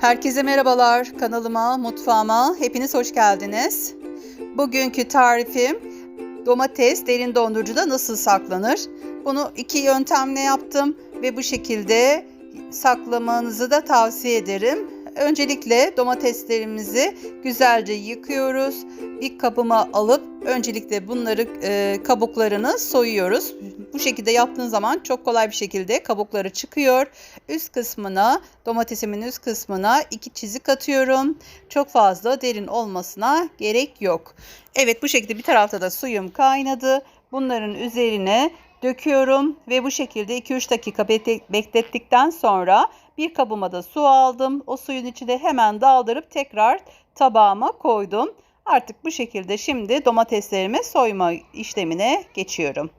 Herkese merhabalar. Kanalıma, mutfağıma hepiniz hoş geldiniz. Bugünkü tarifim domates derin dondurucuda nasıl saklanır? Bunu iki yöntemle yaptım ve bu şekilde saklamanızı da tavsiye ederim. Öncelikle domateslerimizi güzelce yıkıyoruz. Bir kabıma alıp öncelikle bunları e, kabuklarını soyuyoruz. Bu şekilde yaptığın zaman çok kolay bir şekilde kabukları çıkıyor. Üst kısmına domatesimin üst kısmına iki çizik atıyorum. Çok fazla derin olmasına gerek yok. Evet bu şekilde bir tarafta da suyum kaynadı. Bunların üzerine döküyorum ve bu şekilde 2-3 dakika beklettikten sonra bir kabıma da su aldım. O suyun içine hemen daldırıp tekrar tabağıma koydum. Artık bu şekilde şimdi domateslerimi soyma işlemine geçiyorum.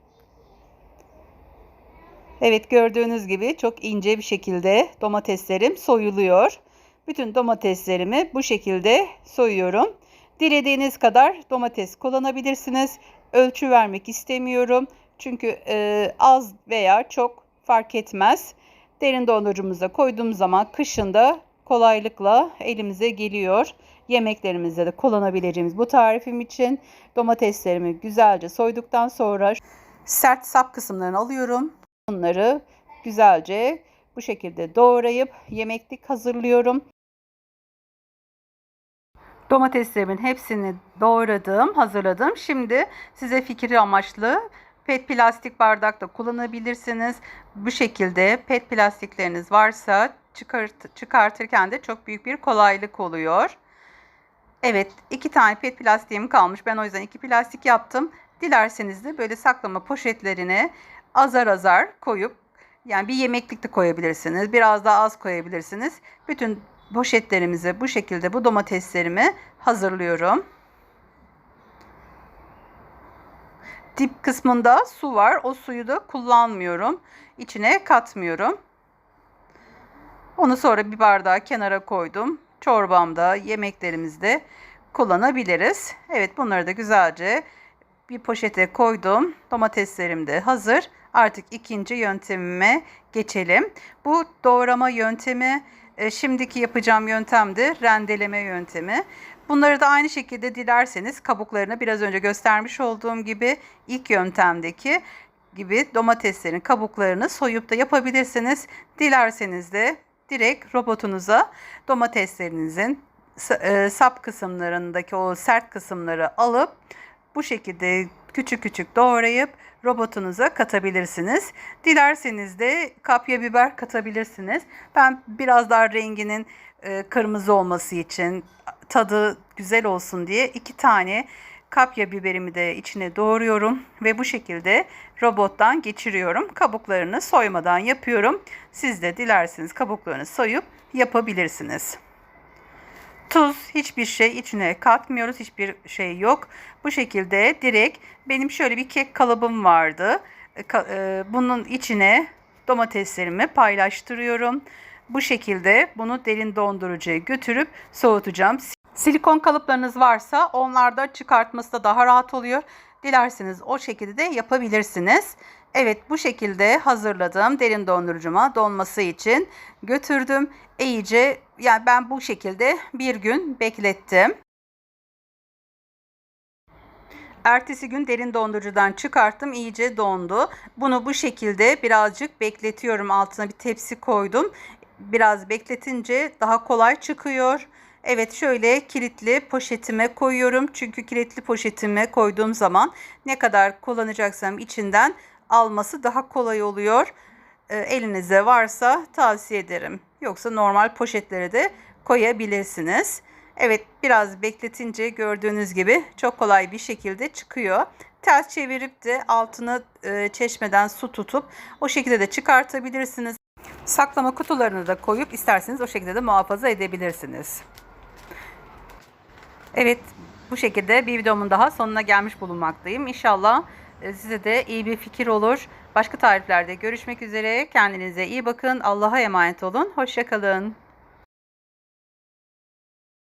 Evet gördüğünüz gibi çok ince bir şekilde domateslerim soyuluyor. Bütün domateslerimi bu şekilde soyuyorum. Dilediğiniz kadar domates kullanabilirsiniz. Ölçü vermek istemiyorum. Çünkü e, az veya çok fark etmez. Derin dondurucumuza koyduğum zaman kışında kolaylıkla elimize geliyor. Yemeklerimizde de kullanabileceğimiz bu tarifim için domateslerimi güzelce soyduktan sonra sert sap kısımlarını alıyorum. Bunları güzelce bu şekilde doğrayıp yemeklik hazırlıyorum. Domateslerimin hepsini doğradım, hazırladım. Şimdi size fikir amaçlı pet plastik bardak da kullanabilirsiniz. Bu şekilde pet plastikleriniz varsa çıkart çıkartırken de çok büyük bir kolaylık oluyor. Evet, iki tane pet plastiğim kalmış. Ben o yüzden iki plastik yaptım. Dilerseniz de böyle saklama poşetlerine azar azar koyup yani bir yemeklik de koyabilirsiniz. Biraz daha az koyabilirsiniz. Bütün poşetlerimize bu şekilde bu domateslerimi hazırlıyorum. Dip kısmında su var. O suyu da kullanmıyorum. İçine katmıyorum. Onu sonra bir bardağa kenara koydum. Çorbamda, yemeklerimizde kullanabiliriz. Evet bunları da güzelce bir poşete koydum. Domateslerim de hazır. Artık ikinci yöntemime geçelim. Bu doğrama yöntemi e, şimdiki yapacağım yöntem de rendeleme yöntemi. Bunları da aynı şekilde dilerseniz kabuklarını biraz önce göstermiş olduğum gibi ilk yöntemdeki gibi domateslerin kabuklarını soyup da yapabilirsiniz. Dilerseniz de direkt robotunuza domateslerinizin e, sap kısımlarındaki o sert kısımları alıp bu şekilde küçük küçük doğrayıp robotunuza katabilirsiniz. Dilerseniz de kapya biber katabilirsiniz. Ben biraz daha renginin e, kırmızı olması için tadı güzel olsun diye iki tane kapya biberimi de içine doğruyorum ve bu şekilde robottan geçiriyorum. Kabuklarını soymadan yapıyorum. Siz de dilerseniz kabuklarını soyup yapabilirsiniz. Tuz hiçbir şey içine katmıyoruz. Hiçbir şey yok. Bu şekilde direkt benim şöyle bir kek kalıbım vardı. E, e, bunun içine domateslerimi paylaştırıyorum. Bu şekilde bunu derin dondurucuya götürüp soğutacağım. Silikon kalıplarınız varsa onlarda çıkartması da daha rahat oluyor. Dilerseniz o şekilde de yapabilirsiniz. Evet bu şekilde hazırladığım derin dondurucuma donması için götürdüm. İyice yani ben bu şekilde bir gün beklettim. Ertesi gün derin dondurucudan çıkarttım. iyice dondu. Bunu bu şekilde birazcık bekletiyorum. Altına bir tepsi koydum. Biraz bekletince daha kolay çıkıyor. Evet şöyle kilitli poşetime koyuyorum. Çünkü kilitli poşetime koyduğum zaman ne kadar kullanacaksam içinden alması daha kolay oluyor. E, elinizde varsa tavsiye ederim. Yoksa normal poşetlere de koyabilirsiniz. Evet biraz bekletince gördüğünüz gibi çok kolay bir şekilde çıkıyor. Ters çevirip de altını e, çeşmeden su tutup o şekilde de çıkartabilirsiniz. Saklama kutularını da koyup isterseniz o şekilde de muhafaza edebilirsiniz. Evet bu şekilde bir videomun daha sonuna gelmiş bulunmaktayım. İnşallah e, size de iyi bir fikir olur. Başka tariflerde görüşmek üzere. Kendinize iyi bakın. Allah'a emanet olun. Hoşçakalın.